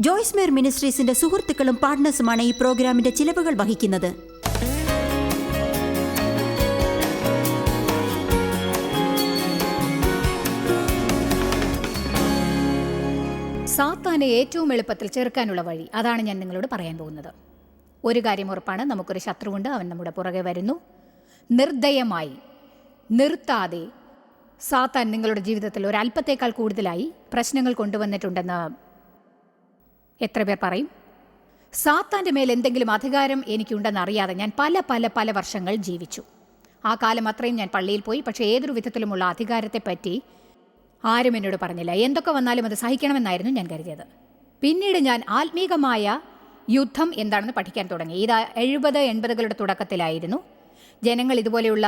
ജോയ്സ് മേർ മിനിസ്ട്രീസിന്റെ സുഹൃത്തുക്കളും പാർട്ട്നേഴ്സുമാണ് ഈ പ്രോഗ്രാമിന്റെ ചിലവുകൾ വഹിക്കുന്നത്. സാത്താനെ ഏറ്റവും എളുപ്പത്തിൽ ചെറുക്കാനുള്ള വഴി. അതാണ് ഞാൻ നിങ്ങളോട് പറയാൻ പോകുന്നത്. ഒരു കാര്യം ഉറപ്പാണ് നമുക്കൊരു ശത്രുവുണ്ട് അവൻ നമ്മുടെ പുറകെ വരുന്നു. നിർദ്ദയമായി നിർത്താതെ സാത്താൻ നിങ്ങളുടെ ജീവിതത്തിൽ ഒരല്പത്തേക്കാൾ കൂടുതലായി പ്രശ്നങ്ങൾ കൊണ്ടുവന്നിട്ടുണ്ടെന്ന് എത്ര പേർ പറയും? സാത്താന്റെ മേൽ എന്തെങ്കിലും അധികാരം എനിക്കുണ്ടെന്ന് അറിയാതെ ഞാൻ പല പല പല വർഷങ്ങൾ ജീവിച്ചു. ആ കാലം അത്രയും ഞാൻ പള്ളിയിൽ പോയി പക്ഷേ ഏതൊരു വിധത്തിലുമുള്ള അധികാരത്തെപ്പറ്റി ആരും എന്നോട് പറഞ്ഞില്ല. എന്തൊക്കെ വന്നാലും അത് സഹിക്കണമെന്നായിരുന്നു ഞാൻ കരുതിയത്. പിന്നീട് ഞാൻ ആത്മീകമായ യുദ്ധം എന്താണെന്ന് പഠിക്കാൻ തുടങ്ങി. ഇത് എഴുപത് എൺപതുകളുടെ തുടക്കത്തിലായിരുന്നു. ജനങ്ങൾ ഇതുപോലെയുള്ള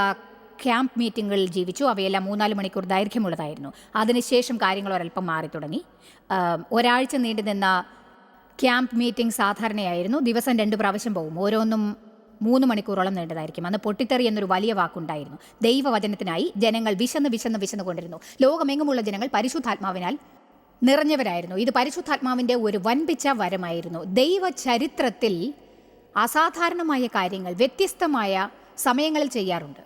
ക്യാമ്പ് മീറ്റിങ്ങുകളിൽ ജീവിച്ചു. അവയെല്ലാം മൂന്നാൽ മണിക്കൂർ ദൈർഘ്യമുള്ളതായിരുന്നു. അതിനുശേഷം കാര്യങ്ങൾ ഒരല്പം മാറി തുടങ്ങി ഒരാഴ്ച നീണ്ടു നിന്ന ക്യാമ്പ് മീറ്റിംഗ് സാധാരണയായിരുന്നു. ദിവസം രണ്ട് പ്രാവശ്യം പോകും. ഓരോന്നും മൂന്ന് മണിക്കൂറോളം നീണ്ടതായിരിക്കും. അന്ന് പൊട്ടിത്തെറി എന്നൊരു വലിയ വാക്കുണ്ടായിരുന്നു. ദൈവവചനത്തിനായി ജനങ്ങൾ വിശന്ന് വിശന്ന് വിശന്ന് കൊണ്ടിരുന്നു. ലോകമെങ്ങുമുള്ള ജനങ്ങൾ പരിശുദ്ധാത്മാവിനാൽ നിറഞ്ഞവരായിരുന്നു. ഇത് പരിശുദ്ധാത്മാവിന്റെ ഒരു വൻപിച്ച വരമായിരുന്നു. ദൈവ ചരിത്രത്തിൽ അസാധാരണമായ കാര്യങ്ങൾ വ്യത്യസ്തമായ സമയങ്ങളിൽ ചെയ്യാറുണ്ട്.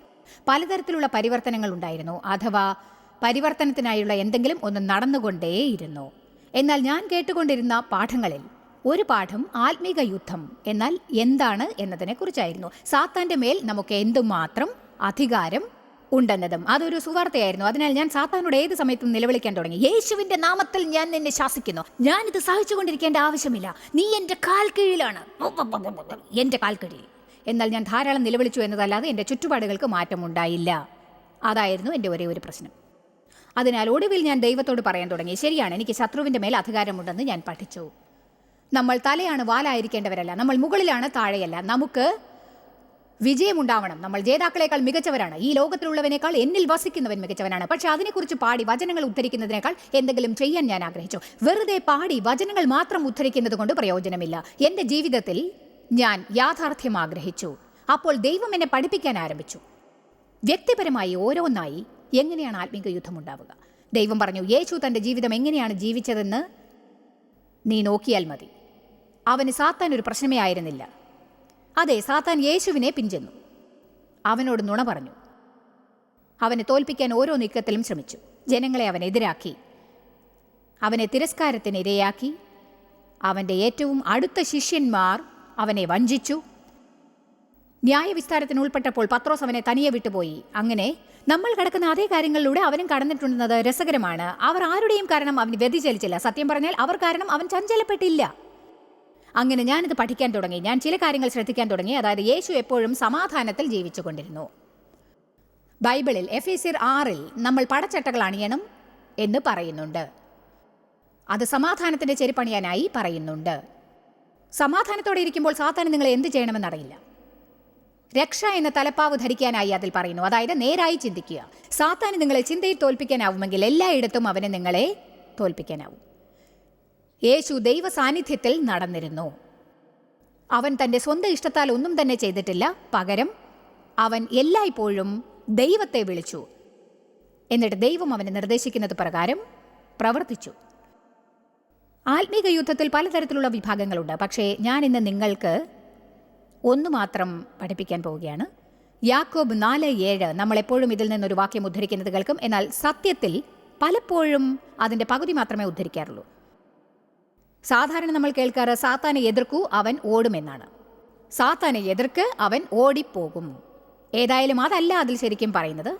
പലതരത്തിലുള്ള പരിവർത്തനങ്ങൾ ഉണ്ടായിരുന്നു. അഥവാ പരിവർത്തനത്തിനായുള്ള എന്തെങ്കിലും ഒന്ന് നടന്നുകൊണ്ടേയിരുന്നു. എന്നാൽ ഞാൻ കേട്ടുകൊണ്ടിരുന്ന പാഠങ്ങളിൽ ഒരു പാഠം ആത്മീക യുദ്ധം. എന്നാൽ എന്താണ് എന്നതിനെക്കുറിച്ചായിരുന്നു. സാത്താന്റെ മേൽ നമുക്ക് എന്തുമാത്രം അധികാരം ഉണ്ടെന്നതും അതൊരു സുവാർത്തയായിരുന്നു. അതിനാൽ ഞാൻ സാത്താനോട് ഏത് സമയത്തും നിലവിളിക്കാൻ തുടങ്ങി. യേശുവിന്റെ നാമത്തിൽ ഞാൻ നിന്നെ ശാസിക്കുന്നു. ഞാൻ ഇത് സഹിച്ചുകൊണ്ടിരിക്കേണ്ട ആവശ്യമില്ല. നീ എന്റെ കാൽ കീഴിലാണ് എന്റെ കാൽ കീഴിൽ എന്നാൽ ഞാൻ ധാരാളം നിലവിളിച്ചു എന്നതല്ലാതെ എന്റെ ചുറ്റുപാടുകൾക്ക് മാറ്റമുണ്ടായില്ല. അതായിരുന്നു എന്റെ ഒരേ ഒരു പ്രശ്നം. അതിനാൽ ഒടുവിൽ ഞാൻ ദൈവത്തോട് പറയാൻ തുടങ്ങി. ശരിയാണ് എനിക്ക് ശത്രുവിന്റെ മേൽ അധികാരമുണ്ടെന്ന് ഞാൻ പഠിച്ചു. നമ്മൾ തലയാണ് വാലായിരിക്കേണ്ടവരല്ല നമ്മൾ മുകളിലാണ് താഴെയല്ല. നമുക്ക് വിജയമുണ്ടാവണം. നമ്മൾ ജേതാക്കളെക്കാൾ മികച്ചവരാണ്. ഈ ലോകത്തിലുള്ളവനേക്കാൾ എന്നിൽ വസിക്കുന്നവൻ മികച്ചവനാണ്. പക്ഷെ അതിനെക്കുറിച്ച് പാടി വചനങ്ങൾ ഉദ്ധരിക്കുന്നതിനേക്കാൾ എന്തെങ്കിലും ചെയ്യാൻ ഞാൻ ആഗ്രഹിച്ചു. വെറുതെ പാടി വചനങ്ങൾ മാത്രം ഉദ്ധരിക്കുന്നത് കൊണ്ട് പ്രയോജനമില്ല. എന്റെ ജീവിതത്തിൽ ഞാൻ യാഥാർത്ഥ്യം ആഗ്രഹിച്ചു. അപ്പോൾ ദൈവം എന്നെ പഠിപ്പിക്കാൻ ആരംഭിച്ചു. വ്യക്തിപരമായി ഓരോന്നായി എങ്ങനെയാണ് ആത്മീക യുദ്ധം ഉണ്ടാവുക ദൈവം പറഞ്ഞു യേശു തന്റെ ജീവിതം എങ്ങനെയാണ് ജീവിച്ചതെന്ന് നീ നോക്കിയാൽ മതി. അവന് സാത്താൻ ഒരു പ്രശ്നമേ ആയിരുന്നില്ല. അതെ സാത്താൻ യേശുവിനെ പിഞ്ചെന്നു അവനോട് നുണ പറഞ്ഞു. അവനെ തോൽപ്പിക്കാൻ ഓരോ നീക്കത്തിലും ശ്രമിച്ചു. ജനങ്ങളെ അവൻ എതിരാക്കി. അവനെ തിരസ്കാരത്തിന് ഇരയാക്കി. അവന്റെ ഏറ്റവും അടുത്ത ശിഷ്യന്മാർ അവനെ വഞ്ചിച്ചു. ന്യായവിസ്താരത്തിന് ഉൾപ്പെട്ടപ്പോൾ പത്രോസ് അവനെ തനിയെ വിട്ടുപോയി. അങ്ങനെ നമ്മൾ കടക്കുന്ന അതേ കാര്യങ്ങളിലൂടെ അവനും കടന്നിട്ടുണ്ടെന്നത് രസകരമാണ്. അവർ ആരുടെയും കാരണം അവന് വ്യതിചലിച്ചില്ല. സത്യം പറഞ്ഞാൽ അവർ കാരണം അവൻ ചഞ്ചലപ്പെട്ടില്ല. അങ്ങനെ ഞാനിത് പഠിക്കാൻ തുടങ്ങി. ഞാൻ ചില കാര്യങ്ങൾ ശ്രദ്ധിക്കാൻ തുടങ്ങി. അതായത് യേശു എപ്പോഴും സമാധാനത്തിൽ ജീവിച്ചു കൊണ്ടിരുന്നു. ബൈബിളിൽ എഫ് എസിർ ആറിൽ നമ്മൾ പടച്ചട്ടകൾ അണിയണം എന്ന് പറയുന്നുണ്ട്. അത് സമാധാനത്തിന്റെ ചെരുപ്പണിയാനായി പറയുന്നുണ്ട്. സമാധാനത്തോടെ ഇരിക്കുമ്പോൾ സാധാരണ നിങ്ങൾ എന്ത് ചെയ്യണമെന്നറിയില്ല. രക്ഷ എന്ന തലപ്പാവ് ധരിക്കാനായി അതിൽ പറയുന്നു. അതായത് നേരായി ചിന്തിക്കുക. സാത്താൻ നിങ്ങളെ ചിന്തയിൽ തോൽപ്പിക്കാനാവുമെങ്കിൽ എല്ലായിടത്തും അവനെ നിങ്ങളെ തോൽപ്പിക്കാനാവും. യേശു ദൈവ സാന്നിധ്യത്തിൽ നടന്നിരുന്നു. അവൻ തന്റെ സ്വന്തം ഇഷ്ടത്താൽ ഒന്നും തന്നെ ചെയ്തിട്ടില്ല. പകരം അവൻ എല്ലായ്പ്പോഴും ദൈവത്തെ വിളിച്ചു. എന്നിട്ട് ദൈവം അവനെ നിർദ്ദേശിക്കുന്നത് പ്രകാരം പ്രവർത്തിച്ചു. ആത്മീക യുദ്ധത്തിൽ പലതരത്തിലുള്ള വിഭാഗങ്ങളുണ്ട്. പക്ഷേ ഞാൻ ഇന്ന് നിങ്ങൾക്ക് ഒന്നു മാത്രം പഠിപ്പിക്കാൻ പോവുകയാണ്. യാക്കോബ് നാല് ഏഴ് നമ്മളെപ്പോഴും ഇതിൽ നിന്നൊരു വാക്യം ഉദ്ധരിക്കുന്നത് കേൾക്കും. എന്നാൽ സത്യത്തിൽ പലപ്പോഴും അതിന്റെ പകുതി മാത്രമേ ഉദ്ധരിക്കാറുള്ളൂ. സാധാരണ നമ്മൾ കേൾക്കാറ് സാത്താനെ എതിർക്കൂ അവൻ ഓടുമെന്നാണ്. സാത്താനെ എതിർക്ക് അവൻ ഓടിപ്പോകും. ഏതായാലും അതല്ല അതിൽ ശരിക്കും പറയുന്നത്.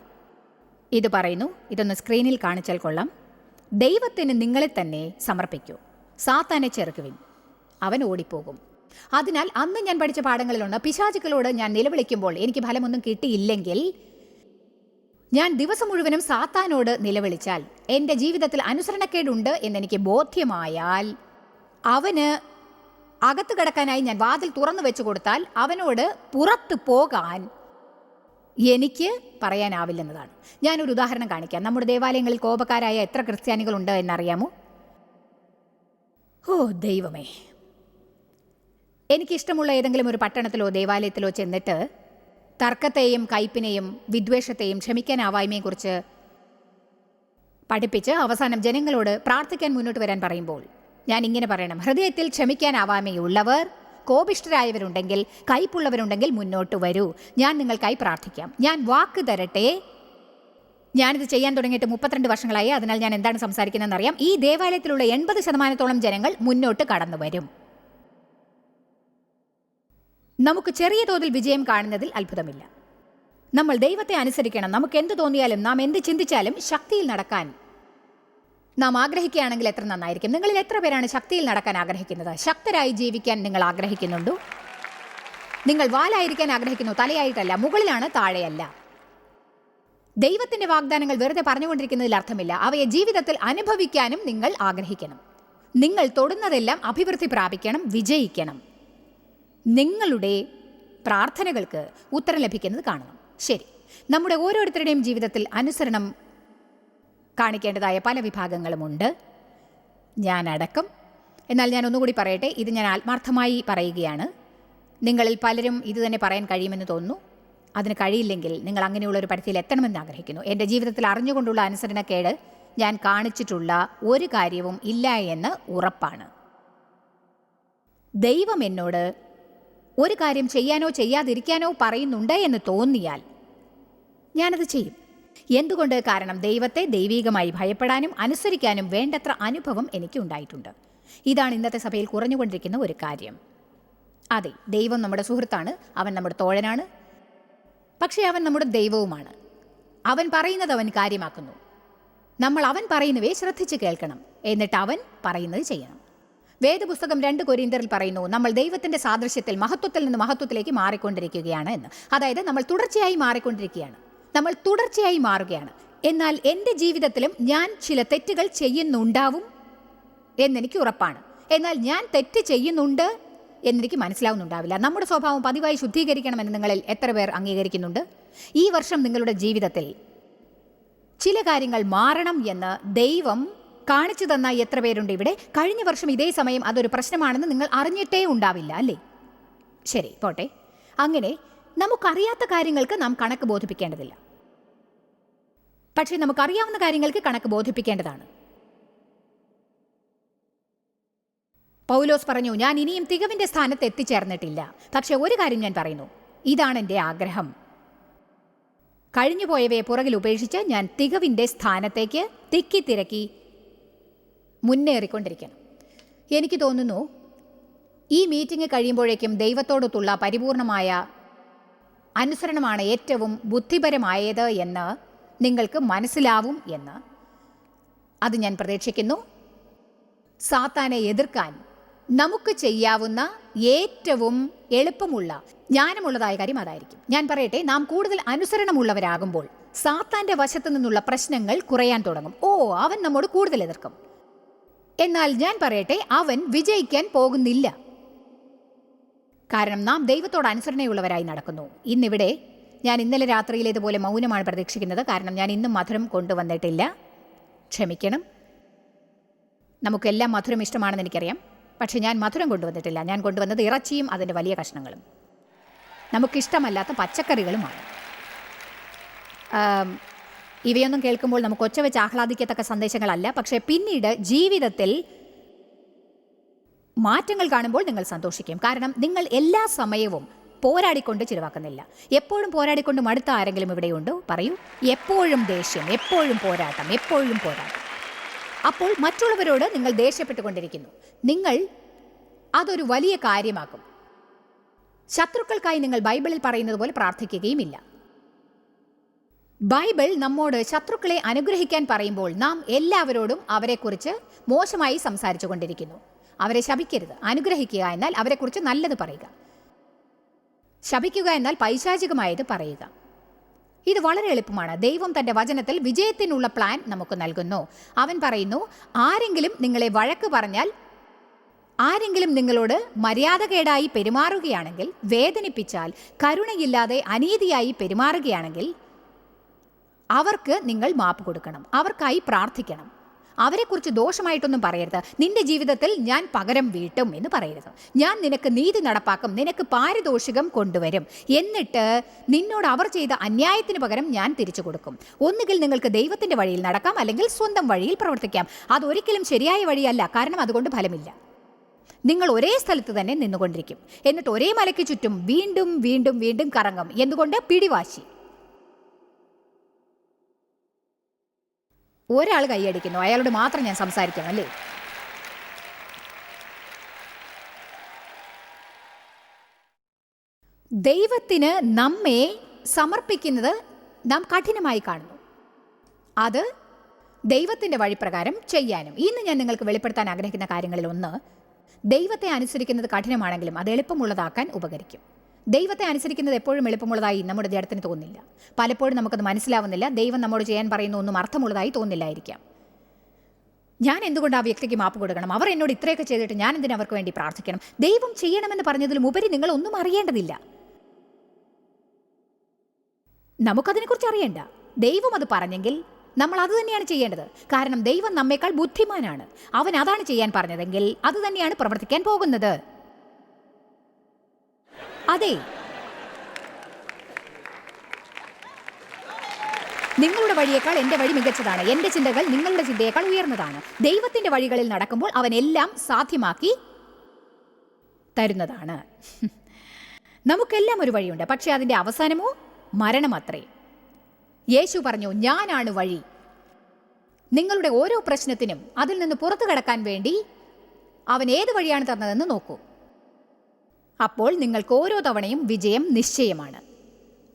ഇത് പറയുന്നു ഇതൊന്ന് സ്ക്രീനിൽ കാണിച്ചാൽ കൊള്ളാം. ദൈവത്തിന് നിങ്ങളെ തന്നെ സമർപ്പിക്കൂ. സാത്താനെ ചെറുക്കുവിൻ. അവൻ ഓടിപ്പോകും. അതിനാൽ അന്ന് ഞാൻ പഠിച്ച പാഠങ്ങളിലുണ്ട് പിശാചുക്കളോട് ഞാൻ നിലവിളിക്കുമ്പോൾ എനിക്ക് ഫലമൊന്നും കിട്ടിയില്ലെങ്കിൽ ഞാൻ ദിവസം മുഴുവനും സാത്താനോട് നിലവിളിച്ചാൽ എന്റെ ജീവിതത്തിൽ അനുസരണക്കേടുണ്ട് എന്നെനിക്ക് ബോധ്യമായാൽ അവന് അകത്ത് കിടക്കാനായി ഞാൻ വാതിൽ തുറന്നു വെച്ചു കൊടുത്താൽ അവനോട് പുറത്ത് പോകാൻ എനിക്ക് പറയാനാവില്ലെന്നതാണ്. ഞാനൊരു ഉദാഹരണം കാണിക്കാം. നമ്മുടെ ദേവാലയങ്ങളിൽ കോപക്കാരായ എത്ര ക്രിസ്ത്യാനികളുണ്ട് എന്നറിയാമോ? ഓ ദൈവമേ. എനിക്കിഷ്ടമുള്ള ഏതെങ്കിലും ഒരു പട്ടണത്തിലോ ദേവാലയത്തിലോ ചെന്നിട്ട് തർക്കത്തെയും കയ്പിനെയും വിദ്വേഷത്തെയും ക്ഷമിക്കാനാവായ്മയെക്കുറിച്ച് പഠിപ്പിച്ച് അവസാനം ജനങ്ങളോട് പ്രാർത്ഥിക്കാൻ മുന്നോട്ട് വരാൻ പറയുമ്പോൾ ഞാൻ ഇങ്ങനെ പറയണം. ഹൃദയത്തിൽ ക്ഷമിക്കാനാവാമയുള്ളവർ കോപിഷ്ഠരായവരുണ്ടെങ്കിൽ കയ്പുള്ളവരുണ്ടെങ്കിൽ മുന്നോട്ട് വരൂ. ഞാൻ നിങ്ങൾക്കായി പ്രാർത്ഥിക്കാം. ഞാൻ വാക്ക് തരട്ടെ. ഞാനിത് ചെയ്യാൻ തുടങ്ങിയിട്ട് മുപ്പത്തിരണ്ട് വർഷങ്ങളായി. അതിനാൽ ഞാൻ എന്താണ് സംസാരിക്കുന്നതെന്ന് അറിയാം ഈ ദേവാലയത്തിലുള്ള എൺപത് ശതമാനത്തോളം ജനങ്ങൾ മുന്നോട്ട് കടന്നു വരും. നമുക്ക് ചെറിയ തോതിൽ വിജയം കാണുന്നതിൽ അത്ഭുതമില്ല. നമ്മൾ ദൈവത്തെ അനുസരിക്കണം. നമുക്ക് എന്ത് തോന്നിയാലും നാം എന്ത് ചിന്തിച്ചാലും ശക്തിയിൽ നടക്കാൻ നാം ആഗ്രഹിക്കുകയാണെങ്കിൽ എത്ര നന്നായിരിക്കും? നിങ്ങളിൽ എത്ര പേരാണ് ശക്തിയിൽ നടക്കാൻ ആഗ്രഹിക്കുന്നത്? ശക്തരായി ജീവിക്കാൻ നിങ്ങൾ ആഗ്രഹിക്കുന്നുണ്ടോ? നിങ്ങൾ വാലായിരിക്കാൻ ആഗ്രഹിക്കുന്നു തലയായിട്ടല്ല മുകളിലാണ് താഴെയല്ല. ദൈവത്തിന്റെ വാഗ്ദാനങ്ങൾ വെറുതെ പറഞ്ഞുകൊണ്ടിരിക്കുന്നതിൽ അർത്ഥമില്ല. അവയെ ജീവിതത്തിൽ അനുഭവിക്കാനും നിങ്ങൾ ആഗ്രഹിക്കണം. നിങ്ങൾ തൊടുന്നതെല്ലാം അഭിവൃദ്ധി പ്രാപിക്കണം വിജയിക്കണം. നിങ്ങളുടെ പ്രാർത്ഥനകൾക്ക് ഉത്തരം ലഭിക്കുന്നത് കാണണം. ശരി. നമ്മുടെ ഓരോരുത്തരുടെയും ജീവിതത്തിൽ അനുസരണം കാണിക്കേണ്ടതായ പല വിഭാഗങ്ങളുമുണ്ട്. ഞാൻ അടക്കം എന്നാൽ ഞാൻ ഒന്നുകൂടി പറയട്ടെ ഇത് ഞാൻ ആത്മാർത്ഥമായി പറയുകയാണ്. നിങ്ങളിൽ പലരും ഇത് തന്നെ പറയാൻ കഴിയുമെന്ന് തോന്നുന്നു. അതിന് കഴിയില്ലെങ്കിൽ നിങ്ങൾ അങ്ങനെയുള്ള ഒരു പരിധിയിൽ എത്തണമെന്ന് ആഗ്രഹിക്കുന്നു. എന്റെ ജീവിതത്തിൽ അറിഞ്ഞുകൊണ്ടുള്ള അനുസരണക്കേട് ഞാൻ കാണിച്ചിട്ടുള്ള ഒരു കാര്യവും ഇല്ല എന്ന് ഉറപ്പാണ്. ദൈവം എന്നോട് ഒരു കാര്യം ചെയ്യാനോ ചെയ്യാതിരിക്കാനോ പറയുന്നുണ്ട് എന്ന് തോന്നിയാൽ ഞാനത് ചെയ്യും. എന്തുകൊണ്ട് കാരണം ദൈവത്തെ ദൈവീകമായി ഭയപ്പെടാനും അനുസരിക്കാനും വേണ്ടത്ര അനുഭവം എനിക്ക് ഉണ്ടായിട്ടുണ്ട് ഇതാണ് ഇന്നത്തെ സഭയിൽ കുറഞ്ഞുകൊണ്ടിരിക്കുന്ന ഒരു കാര്യം. അതെ ദൈവം നമ്മുടെ സുഹൃത്താണ് അവൻ നമ്മുടെ തോഴനാണ്. പക്ഷേ അവൻ നമ്മുടെ ദൈവവുമാണ്. അവൻ പറയുന്നത് അവൻ കാര്യമാക്കുന്നു. നമ്മൾ അവൻ പറയുന്നവയെ ശ്രദ്ധിച്ച് കേൾക്കണം. എന്നിട്ട് അവൻ പറയുന്നത് ചെയ്യണം. വേദപുസ്തകം രണ്ട് കൊരിന്തറിൽ പറയുന്നു നമ്മൾ ദൈവത്തിന്റെ സാദൃശ്യത്തിൽ മഹത്വത്തിൽ നിന്ന് മഹത്വത്തിലേക്ക് മാറിക്കൊണ്ടിരിക്കുകയാണ് എന്ന്. അതായത് നമ്മൾ തുടർച്ചയായി മാറിക്കൊണ്ടിരിക്കുകയാണ്. നമ്മൾ തുടർച്ചയായി മാറുകയാണ്. എന്നാൽ എന്റെ ജീവിതത്തിലും ഞാൻ ചില തെറ്റുകൾ ചെയ്യുന്നുണ്ടാവും എന്നെനിക്ക് ഉറപ്പാണ്. എന്നാൽ ഞാൻ തെറ്റ് ചെയ്യുന്നുണ്ട് എന്നെനിക്ക് മനസ്സിലാവുന്നുണ്ടാവില്ല. നമ്മുടെ സ്വഭാവം പതിവായി ശുദ്ധീകരിക്കണമെന്ന് നിങ്ങളിൽ എത്ര പേർ അംഗീകരിക്കുന്നുണ്ട്? ഈ വർഷം നിങ്ങളുടെ ജീവിതത്തിൽ ചില കാര്യങ്ങൾ മാറണം എന്ന് ദൈവം കാണിച്ചു തന്ന എത്ര പേരുണ്ട് ഇവിടെ? കഴിഞ്ഞ വർഷം ഇതേ സമയം അതൊരു പ്രശ്നമാണെന്ന് നിങ്ങൾ അറിഞ്ഞിട്ടേ ഉണ്ടാവില്ല അല്ലേ? ശരി പോട്ടെ. അങ്ങനെ നമുക്കറിയാത്ത കാര്യങ്ങൾക്ക് നാം കണക്ക് ബോധിപ്പിക്കേണ്ടതില്ല. പക്ഷേ നമുക്കറിയാവുന്ന കാര്യങ്ങൾക്ക് കണക്ക് ബോധിപ്പിക്കേണ്ടതാണ്. പൗലോസ് പറഞ്ഞു ഞാൻ ഇനിയും തികവിന്റെ സ്ഥാനത്ത് എത്തിച്ചേർന്നിട്ടില്ല. പക്ഷെ ഒരു കാര്യം ഞാൻ പറയുന്നു. ഇതാണ് എന്റെ ആഗ്രഹം. കഴിഞ്ഞുപോയവയെ പുറകിൽ ഉപേക്ഷിച്ച് ഞാൻ തികവിന്റെ സ്ഥാനത്തേക്ക് തിക്കി തിരക്കി മുന്നേറിക്കൊണ്ടിരിക്കണം. എനിക്ക് തോന്നുന്നു ഈ മീറ്റിംഗ് കഴിയുമ്പോഴേക്കും ദൈവത്തോടൊത്തുള്ള പരിപൂർണമായ അനുസരണമാണ് ഏറ്റവും ബുദ്ധിപരമായത് എന്ന് നിങ്ങൾക്ക് മനസ്സിലാവും എന്ന്. അത് ഞാൻ പ്രതീക്ഷിക്കുന്നു. സാത്താനെ എതിർക്കാൻ നമുക്ക് ചെയ്യാവുന്ന ഏറ്റവും എളുപ്പമുള്ള ജ്ഞാനമുള്ളതായ കാര്യം അതായിരിക്കും. ഞാൻ പറയട്ടെ നാം കൂടുതൽ അനുസരണമുള്ളവരാകുമ്പോൾ സാത്താന്റെ വശത്തു നിന്നുള്ള പ്രശ്നങ്ങൾ കുറയാൻ തുടങ്ങും. ഓ അവൻ നമ്മോട് കൂടുതൽ എതിർക്കും. എന്നാൽ ഞാൻ പറയട്ടെ അവൻ വിജയിക്കാൻ പോകുന്നില്ല. കാരണം നാം ദൈവത്തോട് അനുസരണയുള്ളവരായി നടക്കുന്നു. ഇന്നിവിടെ ഞാൻ ഇന്നലെ രാത്രിയിലേതുപോലെ മൗനമാണ് പ്രതീക്ഷിക്കുന്നത്. കാരണം ഞാൻ ഇന്നും മധുരം കൊണ്ടുവന്നിട്ടില്ല. ക്ഷമിക്കണം. നമുക്കെല്ലാം മധുരം ഇഷ്ടമാണെന്ന് എനിക്കറിയാം. പക്ഷേ ഞാൻ മധുരം കൊണ്ടുവന്നിട്ടില്ല. ഞാൻ കൊണ്ടുവന്നത് ഇറച്ചിയും അതിന്റെ വലിയ കഷ്ണങ്ങളും. നമുക്കിഷ്ടമല്ലാത്ത പച്ചക്കറികളുമാണ്. ഇവയൊന്നും കേൾക്കുമ്പോൾ നമുക്ക് ഒച്ച വെച്ച് ആഹ്ലാദിക്കത്തക്ക സന്ദേശങ്ങളല്ല. പക്ഷേ പിന്നീട് ജീവിതത്തിൽ മാറ്റങ്ങൾ കാണുമ്പോൾ നിങ്ങൾ സന്തോഷിക്കും. കാരണം നിങ്ങൾ എല്ലാ സമയവും പോരാടിക്കൊണ്ട് ചിലവാക്കുന്നില്ല. എപ്പോഴും പോരാടിക്കൊണ്ട് മടുത്ത ആരെങ്കിലും ഇവിടെയുണ്ടോ? പറയൂ. എപ്പോഴും ദേഷ്യം എപ്പോഴും പോരാട്ടം എപ്പോഴും പോരാട്ടം. അപ്പോൾ മറ്റുള്ളവരോട് നിങ്ങൾ ദേഷ്യപ്പെട്ടുകൊണ്ടിരിക്കുന്നു. നിങ്ങൾ അതൊരു വലിയ കാര്യമാക്കും. ശത്രുക്കൾക്കായി നിങ്ങൾ ബൈബിളിൽ പറയുന്നത് പോലെ പ്രാർത്ഥിക്കുകയുമില്ല. ബൈബിൾ നമ്മോട് ശത്രുക്കളെ അനുഗ്രഹിക്കാൻ പറയുമ്പോൾ നാം എല്ലാവരോടും അവരെക്കുറിച്ച് മോശമായി സംസാരിച്ചു കൊണ്ടിരിക്കുന്നു അവരെ ശപിക്കരുത്. അനുഗ്രഹിക്കുക എന്നാൽ അവരെക്കുറിച്ച് നല്ലത് പറയുക. ശപിക്കുക എന്നാൽ പൈശാചികമായത് പറയുക. ഇത് വളരെ എളുപ്പമാണ്. ദൈവം തന്റെ വചനത്തിൽ വിജയത്തിനുള്ള പ്ലാൻ നമുക്ക് നൽകുന്നു. അവൻ പറയുന്നു ആരെങ്കിലും നിങ്ങളെ വഴക്ക് പറഞ്ഞാൽ ആരെങ്കിലും നിങ്ങളോട് മര്യാദകേടായി പെരുമാറുകയാണെങ്കിൽ വേദനിപ്പിച്ചാൽ കരുണയില്ലാതെ അനീതിയായി പെരുമാറുകയാണെങ്കിൽ അവർക്ക് നിങ്ങൾ മാപ്പ് കൊടുക്കണം. അവർക്കായി പ്രാർത്ഥിക്കണം. അവരെക്കുറിച്ച് ദോഷമായിട്ടൊന്നും പറയരുത്. നിന്റെ ജീവിതത്തിൽ ഞാൻ പകരം വീട്ടും എന്ന് പറയരുത്. ഞാൻ നിനക്ക് നീതി നടപ്പാക്കും. നിനക്ക് പാരിതോഷികം കൊണ്ടുവരും. എന്നിട്ട് നിന്നോട് അവർ ചെയ്ത അന്യായത്തിന് പകരം ഞാൻ തിരിച്ചു കൊടുക്കും. ഒന്നുകിൽ നിങ്ങൾക്ക് ദൈവത്തിന്റെ വഴിയിൽ നടക്കാം അല്ലെങ്കിൽ സ്വന്തം വഴിയിൽ പ്രവർത്തിക്കാം. അതൊരിക്കലും ശരിയായ വഴിയല്ല. കാരണം അതുകൊണ്ട് ഫലമില്ല. നിങ്ങൾ ഒരേ സ്ഥലത്ത് തന്നെ നിന്നുകൊണ്ടിരിക്കും. എന്നിട്ട് ഒരേ മലയ്ക്ക് ചുറ്റും വീണ്ടും വീണ്ടും വീണ്ടും കറങ്ങും. എന്തുകൊണ്ട്? പിടിവാശി. ഒരാൾ കൈയടിക്കുന്നു. അയാളോട് മാത്രം ഞാൻ സംസാരിക്കാം അല്ലേ? ദൈവത്തിന് നമ്മെ സമർപ്പിക്കുന്നത് നാം കഠിനമായി കാണുന്നു. അത് ദൈവത്തിന്റെ വഴിപ്രകാരം ചെയ്യാനും. ഇന്ന് ഞാൻ നിങ്ങൾക്ക് വെളിപ്പെടുത്താൻ ആഗ്രഹിക്കുന്ന കാര്യങ്ങളിൽ ഒന്ന് ദൈവത്തെ അനുസരിക്കുന്നത് കഠിനമാണെങ്കിലും അത് എളുപ്പമുള്ളതാക്കാൻ ഉപകരിക്കും. ദൈവത്തെ അനുസരിക്കുന്നത് എപ്പോഴും എളുപ്പമുള്ളതായി നമ്മുടെ ജഡത്തിന് തോന്നില്ല. പലപ്പോഴും നമുക്കത് മനസ്സിലാവുന്നില്ല. ദൈവം നമ്മോട് ചെയ്യാൻ പറയുന്ന ഒന്നും അർത്ഥമുള്ളതായി തോന്നില്ലായിരിക്കാം. ഞാൻ എന്തുകൊണ്ട് ആ വ്യക്തിക്ക് മാപ്പ് കൊടുക്കണം? അവർ എന്നോട് ഇത്രയൊക്കെ ചെയ്തിട്ട് ഞാൻ എന്തിനു അവർക്ക് വേണ്ടി പ്രാർത്ഥിക്കണം? ദൈവം ചെയ്യണമെന്ന് പറഞ്ഞതിലും ഉപരി നിങ്ങൾ ഒന്നും അറിയേണ്ടതില്ല. നമുക്കതിനെക്കുറിച്ച് അറിയേണ്ട. ദൈവം അത് പറഞ്ഞെങ്കിൽ നമ്മൾ അത് തന്നെയാണ് ചെയ്യേണ്ടത്. കാരണം ദൈവം നമ്മേക്കാൾ ബുദ്ധിമാനാണ്. അവൻ അതാണ് ചെയ്യാൻ പറഞ്ഞതെങ്കിൽ അത് തന്നെയാണ് പ്രവർത്തിക്കാൻ പോകുന്നത്. അതെ. നിങ്ങളുടെ വഴിയേക്കാൾ എന്റെ വഴി മികച്ചതാണ്. എന്റെ ചിന്തകൾ നിങ്ങളുടെ ചിന്തയേക്കാൾ ഉയർന്നതാണ്. ദൈവത്തിന്റെ വഴികളിൽ നടക്കുമ്പോൾ അവൻ എല്ലാം സാധ്യമാക്കി തരുന്നതാണ്. നമുക്കെല്ലാം ഒരു വഴിയുണ്ട്. പക്ഷേ അതിന്റെ അവസാനമോ? മരണമത്രേ. യേശു പറഞ്ഞു ഞാനാണ് വഴി. നിങ്ങളുടെ ഓരോ പ്രശ്നത്തിനും അതിൽ നിന്ന് പുറത്തു കടക്കാൻ വേണ്ടി അവൻ ഏത് വഴിയാണ് തന്നതെന്ന് നോക്കൂ. അപ്പോൾ നിങ്ങൾക്ക് ഓരോ തവണയും വിജയം നിശ്ചയമാണ്.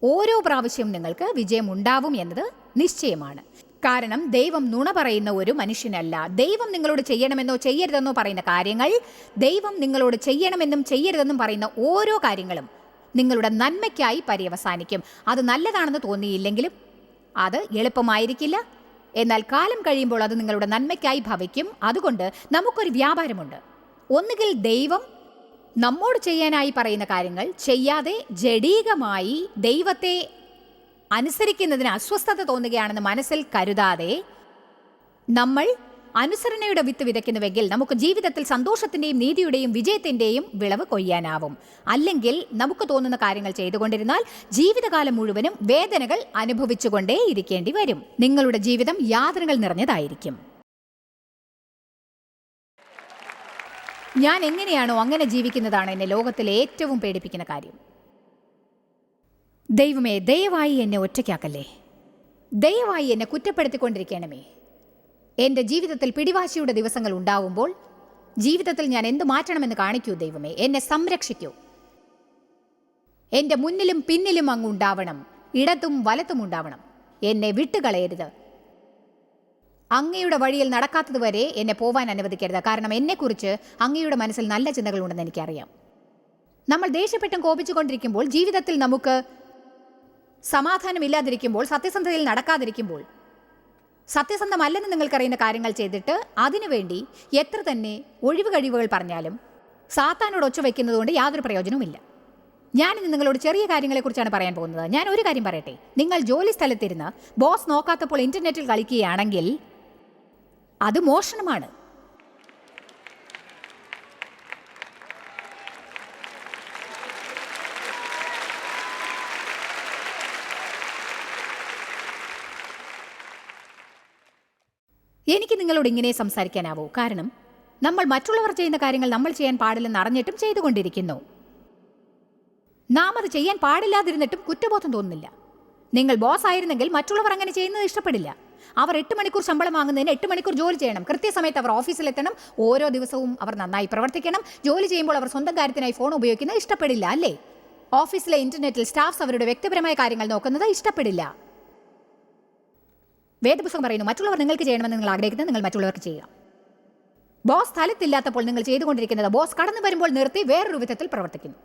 ഓരോ പ്രാവശ്യവും നിങ്ങൾക്ക് വിജയം ഉണ്ടാവും എന്നത് നിശ്ചയമാണ്. കാരണം ദൈവം നുണ പറയുന്ന ഒരു മനുഷ്യനല്ല. ദൈവം നിങ്ങളോട് ചെയ്യണമെന്നോ ചെയ്യരുതെന്നോ പറയുന്ന കാര്യങ്ങൾ ദൈവം നിങ്ങളോട് ചെയ്യണമെന്നും ചെയ്യരുതെന്നും പറയുന്ന ഓരോ കാര്യങ്ങളും നിങ്ങളുടെ നന്മയ്ക്കായി പര്യവസാനിക്കും. അത് നല്ലതാണെന്ന് തോന്നിയില്ലെങ്കിലും അത് എളുപ്പമായിരിക്കില്ല. എന്നാൽ കാലം കഴിയുമ്പോൾ അത് നിങ്ങളുടെ നന്മയ്ക്കായി ഭവിക്കും. അതുകൊണ്ട് നമുക്കൊരു വ്യാപാരമുണ്ട്. ഒന്നുകിൽ ദൈവം നമ്മോട് ചെയ്യാനായി പറയുന്ന കാര്യങ്ങൾ ചെയ്യാതെ ജഡീകമായി ദൈവത്തെ അനുസരിക്കുന്നതിന് അസ്വസ്ഥത തോന്നുകയാണെന്ന് മനസ്സിൽ കരുതാതെ നമ്മൾ അനുസരണയുടെ വിത്ത് വിതയ്ക്കുന്നുവെങ്കിൽ നമുക്ക് ജീവിതത്തിൽ സന്തോഷത്തിന്റെയും നീതിയുടെയും വിജയത്തിന്റെയും വിളവ് കൊയ്യാനാവും. അല്ലെങ്കിൽ നമുക്ക് തോന്നുന്ന കാര്യങ്ങൾ ചെയ്തുകൊണ്ടിരുന്നാൽ ജീവിതകാലം മുഴുവനും വേദനകൾ അനുഭവിച്ചുകൊണ്ടേ ഇരിക്കേണ്ടി വരും. നിങ്ങളുടെ ജീവിതം യാതനകൾ നിറഞ്ഞതായിരിക്കും. ഞാൻ എങ്ങനെയാണോ അങ്ങനെ ജീവിക്കുന്നതാണ് എന്നെ ലോകത്തിലെ ഏറ്റവും പേടിപ്പിക്കുന്ന കാര്യം. ദൈവമേ ദയവായി എന്നെ ഒറ്റയ്ക്കാക്കല്ലേ? ദയവായി എന്നെ കുറ്റപ്പെടുത്തിക്കൊണ്ടിരിക്കണമേ. എന്റെ ജീവിതത്തിൽ പിടിവാശിയുടെ ദിവസങ്ങൾ ഉണ്ടാവുമ്പോൾ ജീവിതത്തിൽ ഞാൻ എന്ത് മാറ്റണമെന്ന് കാണിക്കൂ ദൈവമേ. എന്നെ സംരക്ഷിക്കൂ. എന്റെ മുന്നിലും പിന്നിലും അങ്ങ് ഉണ്ടാവണം. ഇടത്തും വലത്തും ഉണ്ടാവണം. എന്നെ വിട്ടുകളയരുത്. അങ്ങയുടെ വഴിയിൽ നടക്കാത്തതുവരെ എന്നെ പോവാൻ അനുവദിക്കരുത്. കാരണം എന്നെക്കുറിച്ച് അങ്ങയുടെ മനസ്സിൽ നല്ല ചിന്തകളുണ്ടെന്ന് എനിക്കറിയാം. നമ്മൾ ദേഷ്യപ്പെട്ടും കോപിച്ചുകൊണ്ടിരിക്കുമ്പോൾ ജീവിതത്തിൽ നമുക്ക് സമാധാനമില്ലാതിരിക്കുമ്പോൾ സത്യസന്ധതയിൽ നടക്കാതിരിക്കുമ്പോൾ സത്യസന്ധമല്ലെന്ന് നിങ്ങൾക്കറിയുന്ന കാര്യങ്ങൾ ചെയ്തിട്ട് അതിനുവേണ്ടി എത്ര തന്നെ ഒഴിവ് കഴിവുകൾ പറഞ്ഞാലും സാത്താനോട് ഒച്ച വയ്ക്കുന്നതുകൊണ്ട് യാതൊരു പ്രയോജനവുമില്ല. ഞാനിന്ന് നിങ്ങളോട് ചെറിയ കാര്യങ്ങളെക്കുറിച്ചാണ് പറയാൻ പോകുന്നത്. ഞാൻ ഒരു കാര്യം പറയട്ടെ. നിങ്ങൾ ജോലി സ്ഥലത്തിരുന്ന് ബോസ് നോക്കാത്തപ്പോൾ ഇന്റർനെറ്റിൽ കളിക്കുകയാണെങ്കിൽ അത് മോഷണമാണ്. എനിക്ക് നിങ്ങളോട് ഇങ്ങനെ സംസാരിക്കാനാവൂ? കാരണം നമ്മൾ മറ്റുള്ളവർ ചെയ്യുന്ന കാര്യങ്ങൾ നമ്മൾ ചെയ്യാൻ പാടില്ലെന്ന് അറിഞ്ഞിട്ടും ചെയ്തുകൊണ്ടിരിക്കുന്നു. നാം അത് ചെയ്യാൻ പാടില്ലാതിരുന്നിട്ടും കുറ്റബോധം തോന്നുന്നില്ല. നിങ്ങൾ ബോസ് ആയിരുന്നെങ്കിൽ മറ്റുള്ളവർ അങ്ങനെ ചെയ്യുന്നത് ഇഷ്ടപ്പെടില്ല. അവർ എട്ട് മണിക്കൂർ ശമ്പളം വാങ്ങുന്നതിന് എട്ട് മണിക്കൂർ ജോലി ചെയ്യണം. കൃത്യസമയത്ത് അവർ ഓഫീസിലെത്തണം. ഓരോ ദിവസവും അവർ നന്നായി പ്രവർത്തിക്കണം. ജോലി ചെയ്യുമ്പോൾ അവർ സ്വന്തം കാര്യത്തിനായി ഫോൺ ഉപയോഗിക്കുന്നത് ഇഷ്ടപ്പെടില്ല അല്ലേ? ഓഫീസിലെ ഇന്റർനെറ്റിൽ സ്റ്റാഫ്സ് അവരുടെ വ്യക്തിപരമായ കാര്യങ്ങൾ നോക്കുന്നത് ഇഷ്ടപ്പെടില്ല. വേദപുസ്തകം പറയുന്നു മറ്റുള്ളവർ നിങ്ങൾക്ക് ചെയ്യണമെന്ന് നിങ്ങൾ ആഗ്രഹിക്കുന്നത് നിങ്ങൾ മറ്റുള്ളവർക്ക് ചെയ്യുക ബോസ് സ്ഥലത്തില്ലാത്തപ്പോൾ നിങ്ങൾ ചെയ്തുകൊണ്ടിരിക്കുന്നത് ബോസ് കടന്നു വരുമ്പോൾ നിർത്തി വേറൊരു വിധത്തിൽ പ്രവർത്തിക്കുന്നു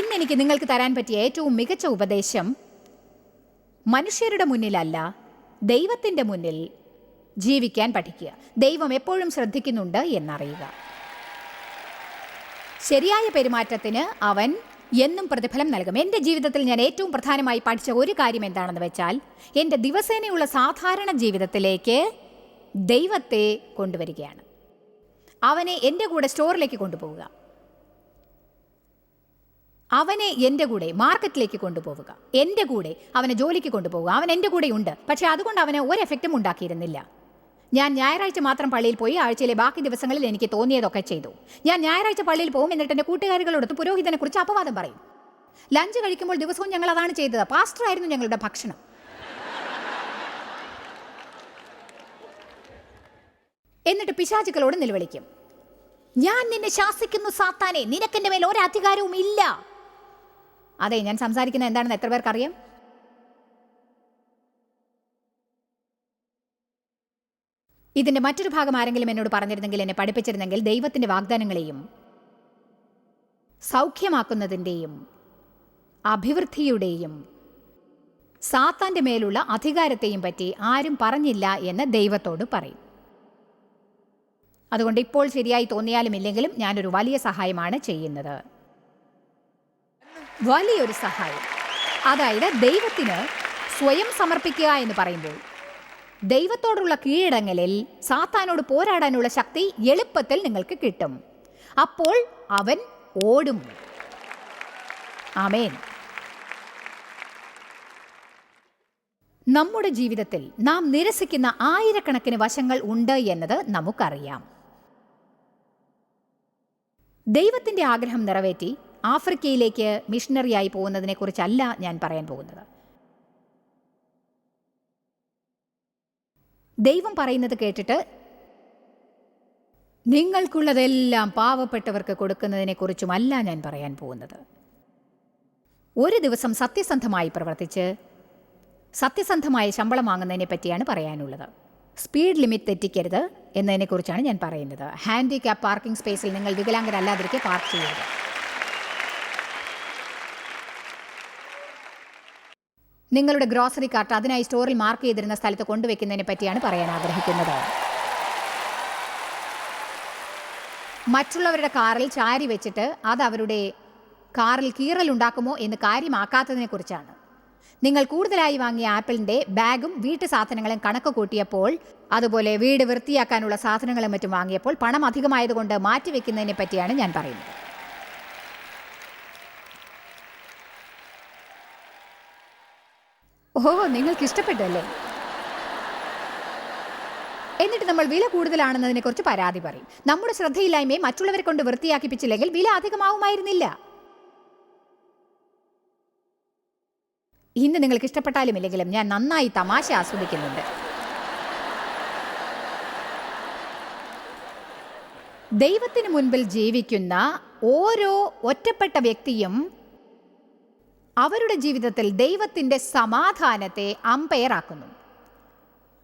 ഇന്ന് എനിക്ക് നിങ്ങൾക്ക് തരാൻ പറ്റിയ ഏറ്റവും മികച്ച ഉപദേശം മനുഷ്യരുടെ മുന്നിലല്ല ദൈവത്തിന്റെ മുന്നിൽ ജീവിക്കാൻ പഠിക്കുക. ദൈവം എപ്പോഴും ശ്രദ്ധിക്കുന്നുണ്ട് എന്നറിയുക. ശരിയായ പെരുമാറ്റത്തിന് അവൻ എന്നും പ്രതിഫലം നൽകും. എന്റെ ജീവിതത്തിൽ ഞാൻ ഏറ്റവും പ്രധാനമായി പഠിച്ച ഒരു കാര്യം എന്താണെന്ന് വെച്ചാൽ എന്റെ ദിവസേനയുള്ള സാധാരണ ജീവിതത്തിലേക്ക് ദൈവത്തെ കൊണ്ടുവരികയാണ്. അവനെ എന്റെ കൂടെ സ്റ്റോറിലേക്ക് കൊണ്ടുപോവുക. അവനെ എന്റെ കൂടെ മാർക്കറ്റിലേക്ക് കൊണ്ടുപോവുക. എന്റെ കൂടെ അവനെ ജോലിക്ക് കൊണ്ടുപോവുക. അവൻ എന്റെ കൂടെ ഉണ്ട് പക്ഷേ അതുകൊണ്ട് അവന് ഒരു എഫക്റ്റും ഉണ്ടാക്കിയിരുന്നില്ല. ഞാൻ ഞായറാഴ്ച മാത്രം പള്ളിയിൽ പോയി ആഴ്ചയിലെ ബാക്കി ദിവസങ്ങളിൽ എനിക്ക് തോന്നിയതൊക്കെ ചെയ്തു. ഞാൻ ഞായറാഴ്ച പള്ളിയിൽ പോകും എന്നിട്ട് എന്റെ കൂട്ടുകാരികളോടൊത്ത് പുരോഹിതനെ കുറിച്ച് അപവാദം പറയും. ലഞ്ച് കഴിക്കുമ്പോൾ ദിവസവും ഞങ്ങൾ അതാണ് ചെയ്തത്. പാസ്റ്റർ ആയിരുന്നു ഞങ്ങളുടെ ഭക്ഷണം. എന്നിട്ട് പിശാചുക്കളോട് നിലവിളിക്കും. ഞാൻ നിന്നെ ശാസിക്കുന്നു സാത്താനെ. നിനക്കെന്റെ മേൽ ഒരധികാരവും ഇല്ല അതെ ഞാൻ സംസാരിക്കുന്നത് എന്താണെന്ന് എത്ര പേർക്കറിയാം? ഇതിന്റെ മറ്റൊരു ഭാഗം ആരെങ്കിലും എന്നോട് പറഞ്ഞിരുന്നെങ്കിൽ എന്നെ പഠിപ്പിച്ചിരുന്നെങ്കിൽ ദൈവത്തിന്റെ വാഗ്ദാനങ്ങളെയും സൗഖ്യമാക്കുന്നതിന്റെയും അഭിവൃദ്ധിയുടെയും സാത്താന്റെ മേലുള്ള അധികാരത്തെയും പറ്റി ആരും പറഞ്ഞില്ല എന്ന് ദൈവത്തോട് പറയും. അതുകൊണ്ട് ഇപ്പോൾ ശരിയായി തോന്നിയാലും ഇല്ലെങ്കിലും ഞാനൊരു വലിയ സഹായമാണ് ചെയ്യുന്നത്. വലിയൊരു സഹായം. അതായത് ദൈവത്തിന് സ്വയം സമർപ്പിക്കുക എന്ന് പറയുമ്പോൾ ദൈവത്തോടുള്ള കീഴടങ്ങലിൽ സാത്താനോട് പോരാടാനുള്ള ശക്തി എളുപ്പത്തിൽ നിങ്ങൾക്ക് കിട്ടും. അപ്പോൾ അവൻ ഓടും. ആമേൻ. നമ്മുടെ ജീവിതത്തിൽ നാം നിരസിക്കുന്ന ആയിരക്കണക്കിന് വശങ്ങൾ ഉണ്ട് എന്നത് നമുക്കറിയാം. ദൈവത്തിന്റെ ആഗ്രഹം നിറവേറ്റി ആഫ്രിക്കയിലേക്ക് മിഷണറിയായി പോകുന്നതിനെക്കുറിച്ചല്ല ഞാൻ പറയാൻ പോകുന്നത്. ദൈവം പറയുന്നത് കേട്ടിട്ട് നിങ്ങൾക്കുള്ളതെല്ലാം പാവപ്പെട്ടവർക്ക് കൊടുക്കുന്നതിനെ കുറിച്ചുമല്ല ഞാൻ പറയാൻ പോകുന്നത്. ഒരു ദിവസം സത്യസന്ധമായി പ്രവർത്തിച്ച് സത്യസന്ധമായ ശമ്പളം വാങ്ങുന്നതിനെ പറ്റിയാണ് പറയാനുള്ളത്. സ്പീഡ് ലിമിറ്റ് തെറ്റിക്കരുത് എന്നതിനെക്കുറിച്ചാണ് ഞാൻ പറയുന്നത്. ഹാൻഡിക്യാപ്പ് പാർക്കിംഗ് സ്പേസിൽ നിങ്ങൾ വികലാംഗരല്ലാതിരിക്കെ പാർക്ക് ചെയ്യരുത്. നിങ്ങളുടെ ഗ്രോസറി കാർട്ട് അതിനായി സ്റ്റോറിൽ മാർക്ക് ചെയ്തിരുന്ന സ്ഥലത്ത് കൊണ്ടുവയ്ക്കുന്നതിനെ പറ്റിയാണ് പറയാൻ ആഗ്രഹിക്കുന്നത്. മറ്റുള്ളവരുടെ കാറിൽ ചാരി വെച്ചിട്ട് അത് അവരുടെ കാറിൽ കീറലുണ്ടാക്കുമോ എന്ന് കാര്യമാക്കാത്തതിനെ കുറിച്ചാണ്. നിങ്ങൾ കൂടുതലായി വാങ്ങിയ ആപ്പിളിന്റെ ബാഗും വീട്ടു സാധനങ്ങളും കണക്ക് കൂട്ടിയപ്പോൾ അതുപോലെ വീട് വൃത്തിയാക്കാനുള്ള സാധനങ്ങളും മറ്റും വാങ്ങിയപ്പോൾ പണം അധികമായതുകൊണ്ട് മാറ്റിവെക്കുന്നതിനെ പറ്റിയാണ് ഞാൻ പറയുന്നത്. ഓ നിങ്ങൾക്ക് ഇഷ്ടപ്പെട്ടല്ലേ എന്നിട്ട് നമ്മൾ വില കൂടുതലാണെന്നതിനെ കുറിച്ച് പരാതി പറയും. നമ്മുടെ ശ്രദ്ധയില്ലായ്മയെ മറ്റുള്ളവരെ കൊണ്ട് വൃത്തിയാക്കിപ്പിച്ചില്ലെങ്കിൽ വില അധികമാവുമായിരുന്നില്ല. ഇന്ന് നിങ്ങൾക്ക് ഇഷ്ടപ്പെട്ടാലും ഇല്ലെങ്കിലും ഞാൻ നന്നായി തമാശ ആസ്വദിക്കുന്നുണ്ട്. ദൈവത്തിന് മുൻപിൽ ജീവിക്കുന്ന ഓരോ ഒറ്റപ്പെട്ട വ്യക്തിയും അവരുടെ ജീവിതത്തിൽ ദൈവത്തിന്റെ സമാധാനത്തെ അമ്പയർ ആക്കുന്നു.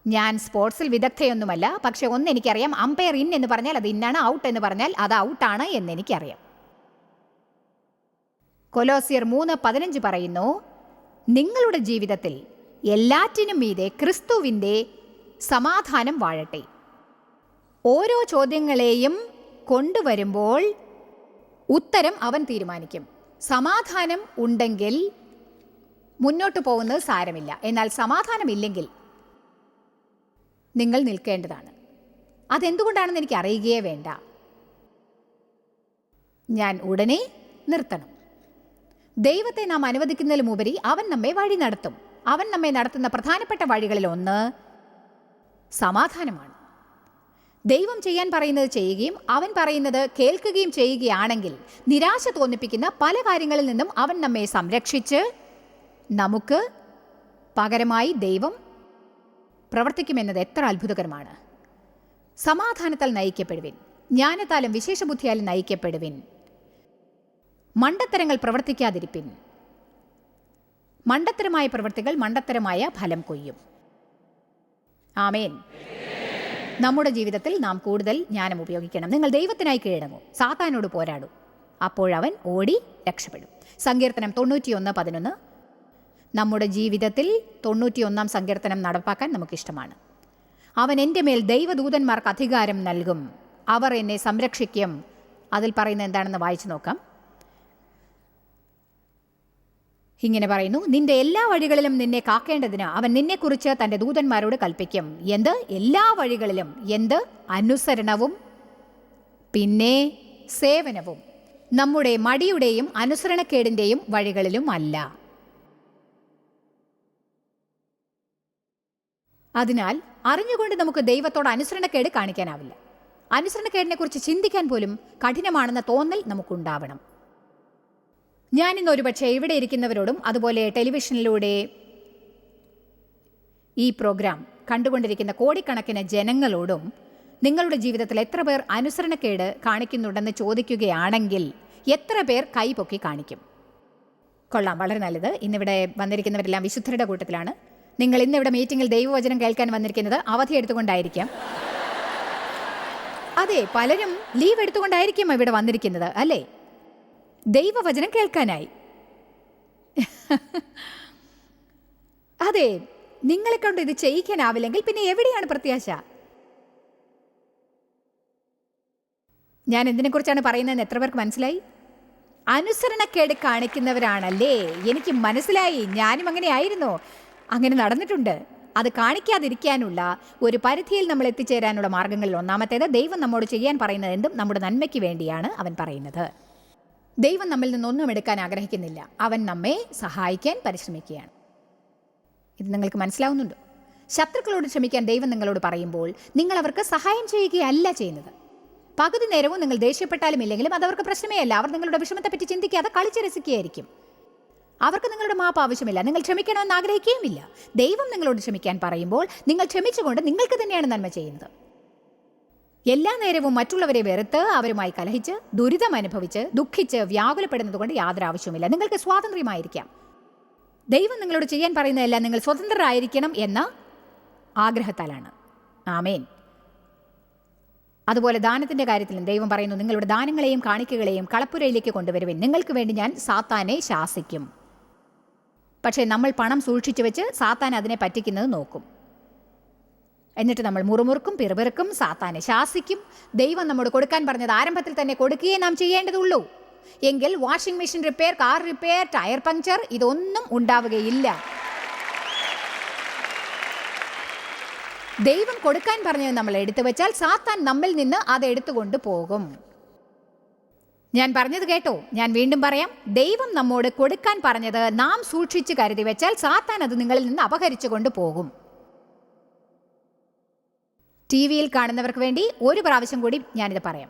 ഞാൻ സ്പോർട്സിൽ വിദഗ്ധയൊന്നുമല്ല പക്ഷെ ഒന്ന് എനിക്കറിയാം അമ്പയർ ഇൻ എന്ന് പറഞ്ഞാൽ അത് ഇന്നാണ് ഔട്ട് എന്ന് പറഞ്ഞാൽ അത് ഔട്ടാണ് എന്ന് എനിക്കറിയാം കൊലോസിയർ മൂന്ന് പതിനഞ്ച് പറയുന്നു നിങ്ങളുടെ ജീവിതത്തിൽ എല്ലാറ്റിനും മീതെ ക്രിസ്തുവിന്റെ സമാധാനം വാഴട്ടെ. ഓരോ ചോദ്യങ്ങളെയും കൊണ്ടുവരുമ്പോൾ ഉത്തരം അവൻ തീരുമാനിക്കും. സമാധാനം ഉണ്ടെങ്കിൽ മുന്നോട്ട് പോകുന്നത് സാരമില്ല. എന്നാൽ സമാധാനമില്ലെങ്കിൽ നിങ്ങൾ നിൽക്കേണ്ടതാണ്. അതെന്തുകൊണ്ടാണെന്ന് എനിക്ക് അറിയുകയേ വേണ്ട. ഞാൻ ഉടനെ നിർത്തണം. ദൈവത്തെ നാം അനുവദിക്കുന്നതിലുമുപരി അവൻ നമ്മെ വഴി നടത്തും. അവൻ നമ്മെ നടത്തുന്ന പ്രധാനപ്പെട്ട വഴികളിൽ ഒന്ന് സമാധാനമാണ്. ദൈവം ചെയ്യാൻ പറയുന്നത് ചെയ്യുകയും അവൻ പറയുന്നത് കേൾക്കുകയും ചെയ്യുകയാണെങ്കിൽ നിരാശ തോന്നിപ്പിക്കുന്ന പല കാര്യങ്ങളിൽ നിന്നും അവൻ നമ്മെ സംരക്ഷിച്ച് നമുക്ക് പകരമായി ദൈവം പ്രവർത്തിക്കുമെന്നത് എത്ര അത്ഭുതകരമാണ്. സമാധാനത്താൽ നയിക്കപ്പെടുവിൻ ജ്ഞാനത്താലും വിശേഷബുദ്ധിയാലും നയിക്കപ്പെടുവിൻ. മണ്ടത്തരങ്ങൾ പ്രവർത്തിക്കാതിരിപ്പിൻ. മണ്ടത്തരമായ പ്രവർത്തികൾ മണ്ടത്തരമായ ഫലം കൊയ്യും. ആമേൻ. നമ്മുടെ ജീവിതത്തിൽ നാം കൂടുതൽ ജ്ഞാനം ഉപയോഗിക്കണം. നിങ്ങൾ ദൈവത്തിനായി കീഴടങ്ങൂ. സാത്താനോട് പോരാടൂ. അപ്പോഴവൻ ഓടി രക്ഷപ്പെടും. സങ്കീർത്തനം തൊണ്ണൂറ്റിയൊന്ന് പതിനൊന്ന്. നമ്മുടെ ജീവിതത്തിൽ തൊണ്ണൂറ്റിയൊന്നാം സങ്കീർത്തനം നടപ്പാക്കാൻ നമുക്കിഷ്ടമാണ്. അവൻ എന്റെ മേൽ ദൈവദൂതന്മാർക്ക് അധികാരം നൽകും. അവർ എന്നെ സംരക്ഷിക്കും. അതിൽ പറയുന്നത് എന്താണെന്ന് വായിച്ചു നോക്കാം. ഇങ്ങനെ പറയുന്നു നിന്റെ എല്ലാ വഴികളിലും നിന്നെ കാക്കേണ്ടതിന് അവൻ നിന്നെക്കുറിച്ച് തന്റെ ദൂതന്മാരോട് കൽപ്പിക്കും. എന്ത്? എല്ലാ വഴികളിലും. എന്ത്? അനുസരണവും പിന്നെ സേവനവും. നമ്മുടെ മടിയുടെയും അനുസരണക്കേടിന്റെയും വഴികളിലും അല്ല. അതിനാൽ അറിഞ്ഞുകൊണ്ട് നമുക്ക് ദൈവത്തോട് അനുസരണക്കേട് കാണിക്കാനാവില്ല. അനുസരണക്കേടിനെക്കുറിച്ച് ചിന്തിക്കാൻ പോലും കഠിനമാണെന്ന തോന്നൽ നമുക്കുണ്ടാവണം. ഞാൻ ഇന്ന് ഒരുപക്ഷെ ഇവിടെ ഇരിക്കുന്നവരോടും അതുപോലെ ടെലിവിഷനിലൂടെ ഈ പ്രോഗ്രാം കണ്ടുകൊണ്ടിരിക്കുന്ന കോടിക്കണക്കിന് ജനങ്ങളോടും നിങ്ങളുടെ ജീവിതത്തിൽ എത്ര പേർ അനുസരണക്കേട് കാണിക്കുന്നുണ്ടെന്ന് ചോദിക്കുകയാണെങ്കിൽ എത്ര പേർ കൈപൊക്കി കാണിക്കും? കൊള്ളാം വളരെ നല്ലത്. ഇന്നിവിടെ വന്നിരിക്കുന്നവരെല്ലാം വിശുദ്ധരുടെ കൂട്ടത്തിലാണ്. നിങ്ങൾ ഇന്നിവിടെ മീറ്റിംഗിൽ ദൈവവചനം കേൾക്കാൻ വന്നിരിക്കുന്നത് അവധി എടുത്തുകൊണ്ടായിരിക്കാം. അതെ പലരും ലീവ് എടുത്തുകൊണ്ടായിരിക്കും ഇവിടെ വന്നിരിക്കുന്നത് അല്ലേ? ദൈവവചനം കേൾക്കാനായി. അതെ നിങ്ങളെ കൊണ്ട് ഇത് ചെയ്യിക്കാനാവില്ലെങ്കിൽ പിന്നെ എവിടെയാണ് പ്രത്യാശ? ഞാൻ എന്തിനെക്കുറിച്ചാണ് പറയുന്നതെന്ന് എത്ര പേർക്ക് മനസ്സിലായി? അനുസരണക്കേട് കാണിക്കുന്നവരാണല്ലേ? എനിക്ക് മനസ്സിലായി ഞാനും അങ്ങനെ അങ്ങനെ നടന്നിട്ടുണ്ട്. അത് കാണിക്കാതിരിക്കാനുള്ള ഒരു പരിധിയിൽ നമ്മൾ എത്തിച്ചേരാനുള്ള മാർഗങ്ങളിൽ ഒന്നാമത്തേത് ദൈവം നമ്മോട് ചെയ്യാൻ പറയുന്നത് എന്തും നമ്മുടെ നന്മയ്ക്ക് വേണ്ടിയാണ് അവൻ പറയുന്നത്. ദൈവം നമ്മിൽ നിന്നൊന്നും എടുക്കാൻ ആഗ്രഹിക്കുന്നില്ല. അവൻ നമ്മെ സഹായിക്കാൻ പരിശ്രമിക്കുകയാണ്. ഇത് നിങ്ങൾക്ക് മനസ്സിലാവുന്നുണ്ടോ? ശത്രുക്കളോട് ക്ഷമിക്കാൻ ദൈവം നിങ്ങളോട് പറയുമ്പോൾ നിങ്ങൾ അവർക്ക് സഹായം ചെയ്യുകയല്ല ചെയ്യുന്നത്. പകുതി നേരവും നിങ്ങൾ ദേഷ്യപ്പെട്ടാലും ഇല്ലെങ്കിലും അത് അവർക്ക് പ്രശ്നമേ അല്ല. അവർ നിങ്ങളുടെ വിഷമത്തെപ്പറ്റി ചിന്തിക്കാതെ കളിച്ച് രസിക്കുകയായിരിക്കും. അവർക്ക് നിങ്ങളുടെ മാപ്പ് ആവശ്യമില്ല. നിങ്ങൾ ക്ഷമിക്കണമെന്ന് ആഗ്രഹിക്കുകയും ഇല്ല ദൈവം നിങ്ങളോട് ക്ഷമിക്കാൻ പറയുമ്പോൾ നിങ്ങൾ ക്ഷമിച്ചുകൊണ്ട് നിങ്ങൾക്ക് തന്നെയാണ് നന്മ ചെയ്യുന്നത്. എല്ലാ നേരവും മറ്റുള്ളവരെ വെറുത്ത് അവരുമായി കലഹിച്ച് ദുരിതം അനുഭവിച്ച് ദുഃഖിച്ച് വ്യാകുലപ്പെടുന്നത് കൊണ്ട് യാതൊരു ആവശ്യവുമില്ല. നിങ്ങൾക്ക് സ്വാതന്ത്ര്യമായിരിക്കാം. ദൈവം നിങ്ങളോട് ചെയ്യാൻ പറയുന്നതെല്ലാം നിങ്ങൾ സ്വതന്ത്രരായിരിക്കണം എന്ന ആഗ്രഹത്താലാണ്. ആമേൻ. അതുപോലെ ദാനത്തിന്റെ കാര്യത്തിലും ദൈവം പറയുന്നു നിങ്ങളുടെ ദാനങ്ങളെയും കാണിക്കുകളെയും കളപ്പുരയിലേക്ക് കൊണ്ടുവരുവിൻ. നിങ്ങൾക്ക് വേണ്ടി ഞാൻ സാത്താനെ ശാസിക്കും. പക്ഷേ നമ്മൾ പണം സൂക്ഷിച്ചു വെച്ച് സാത്താൻ അതിനെ പറ്റിക്കുന്നത് നോക്കും. എന്നിട്ട് നമ്മൾ മുറുമുറുക്കും പിറുപിറുക്കും സാത്താനെ ശാസിക്കും. ദൈവം നമ്മോട് കൊടുക്കാൻ പറഞ്ഞത് ആരംഭത്തിൽ തന്നെ കൊടുക്കുകയേ നാം ചെയ്യേണ്ടതുള്ളൂ. എങ്കിൽ washing machine repair car repair tyre puncture ഇതൊന്നും ഉണ്ടാവുകയില്ല. ദൈവം കൊടുക്കാൻ പറഞ്ഞത് നമ്മൾ എടുത്തു വെച്ചാൽ സാത്താൻ നമ്മിൽ നിന്ന് അത് എടുത്തുകൊണ്ട് പോകും. ഞാൻ പറഞ്ഞത് കേട്ടോ. ഞാൻ വീണ്ടും പറയാം. ദൈവം നമ്മോട് കൊടുക്കാൻ പറഞ്ഞത് നാം സൂക്ഷിച്ച് കരുതി വെച്ചാൽ സാത്താൻ അത് നിങ്ങളിൽ നിന്ന് അപഹരിച്ചു കൊണ്ട് പോകും. ടി വിയിൽ കാണുന്നവർക്ക് വേണ്ടി ഒരു പ്രാവശ്യം കൂടി ഞാനിത് പറയാം.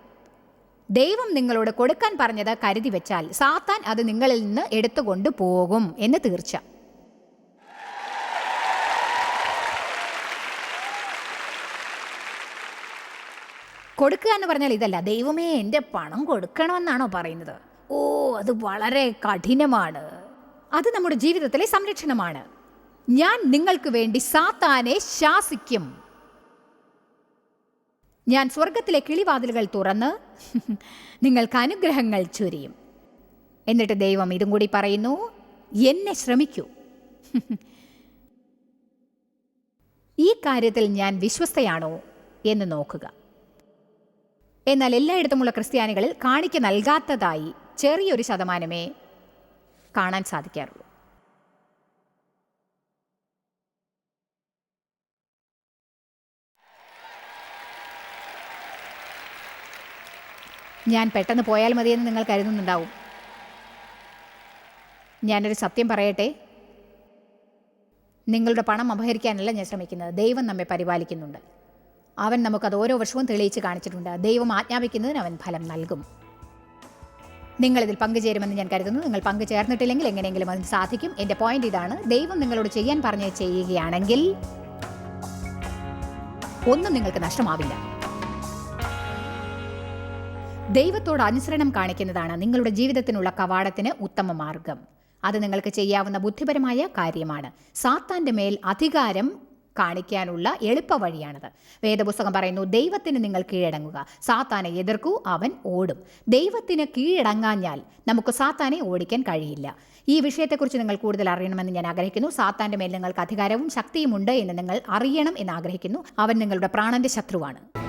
ദൈവം നിങ്ങളോട് കൊടുക്കാൻ പറഞ്ഞത് കരുതി വെച്ചാൽ സാത്താൻ അത് നിങ്ങളിൽ നിന്ന് എടുത്തുകൊണ്ട് പോകും എന്ന് തീർച്ച. കൊടുക്കുക എന്ന് പറഞ്ഞാൽ ഇതല്ല ദൈവമേ എന്റെ പണം കൊടുക്കണമെന്നാണോ പറയുന്നത്? ഓ അത് വളരെ കഠിനമാണ്. അത് നമ്മുടെ ജീവിതത്തിലെ സംരക്ഷണമാണ്. ഞാൻ നിങ്ങൾക്ക് വേണ്ടി സാത്താനെ ശാസിക്കും. ഞാൻ സ്വർഗത്തിലെ കിളിവാതിലുകൾ തുറന്ന് നിങ്ങൾക്ക് അനുഗ്രഹങ്ങൾ ചൊരിയും. എന്നിട്ട് ദൈവം ഇതും കൂടി പറയുന്നു എന്നെ ശ്രമിക്കൂ. ഈ കാര്യത്തിൽ ഞാൻ വിശ്വസ്തയാണോ എന്ന് നോക്കുക. എന്നാൽ എല്ലായിടത്തുമുള്ള ക്രിസ്ത്യാനികളിൽ കാണിക്ക നൽകാത്തതായി ചെറിയൊരു ശതമാനമേ കാണാൻ സാധിക്കാറുള്ളൂ. ഞാൻ പെട്ടെന്ന് പോയാൽ മതിയെന്ന് നിങ്ങൾ കരുതുന്നുണ്ടാവും. ഞാനൊരു സത്യം പറയട്ടെ? നിങ്ങളുടെ പണം അപഹരിക്കാനല്ല ഞാൻ ശ്രമിക്കുന്നത്. ദൈവം നമ്മെ പരിപാലിക്കുന്നുണ്ട്. അവൻ നമുക്കത് ഓരോ വർഷവും തെളിയിച്ച് കാണിച്ചിട്ടുണ്ട്. ദൈവം ആജ്ഞാപിക്കുന്നതിന് അവൻ ഫലം നൽകും. നിങ്ങളിതിൽ പങ്കുചേരുമെന്ന് ഞാൻ കരുതുന്നു. നിങ്ങൾ പങ്കു ചേർന്നിട്ടില്ലെങ്കിൽ എങ്ങനെയെങ്കിലും അതിന് സാധിക്കും. എന്റെ പോയിന്റ് ഇതാണ്. ദൈവം നിങ്ങളോട് ചെയ്യാൻ പറഞ്ഞ് ചെയ്യുകയാണെങ്കിൽ ഒന്നും നിങ്ങൾക്ക് നഷ്ടമാവില്ല. ദൈവത്തോട് അനുസരണം കാണിക്കുന്നതാണ് നിങ്ങളുടെ ജീവിതത്തിനുള്ള കവാടത്തിന് ഉത്തമ മാർഗം. അത് നിങ്ങൾക്ക് ചെയ്യാവുന്ന ബുദ്ധിപരമായ കാര്യമാണ്. സാത്താന്റെ മേൽ അധികാരം കാണിക്കാനുള്ള എളുപ്പ വഴിയാണത്. വേദപുസ്തകം പറയുന്നു ദൈവത്തിന് നിങ്ങൾ കീഴടങ്ങുക. സാത്താനെ എതിർക്കൂ അവൻ ഓടും. ദൈവത്തിന് കീഴടങ്ങാഞ്ഞാൽ നമുക്ക് സാത്താനെ ഓടിക്കാൻ കഴിയില്ല. ഈ വിഷയത്തെക്കുറിച്ച് നിങ്ങൾ കൂടുതൽ അറിയണമെന്ന് ഞാൻ ആഗ്രഹിക്കുന്നു. സാത്താന്റെ മേൽ നിങ്ങൾക്ക് അധികാരവും ശക്തിയും ഉണ്ട് എന്ന് നിങ്ങൾ അറിയണം എന്ന് ആഗ്രഹിക്കുന്നു. അവൻ നിങ്ങളുടെ പ്രാണന്റെ ശത്രുവാണ്.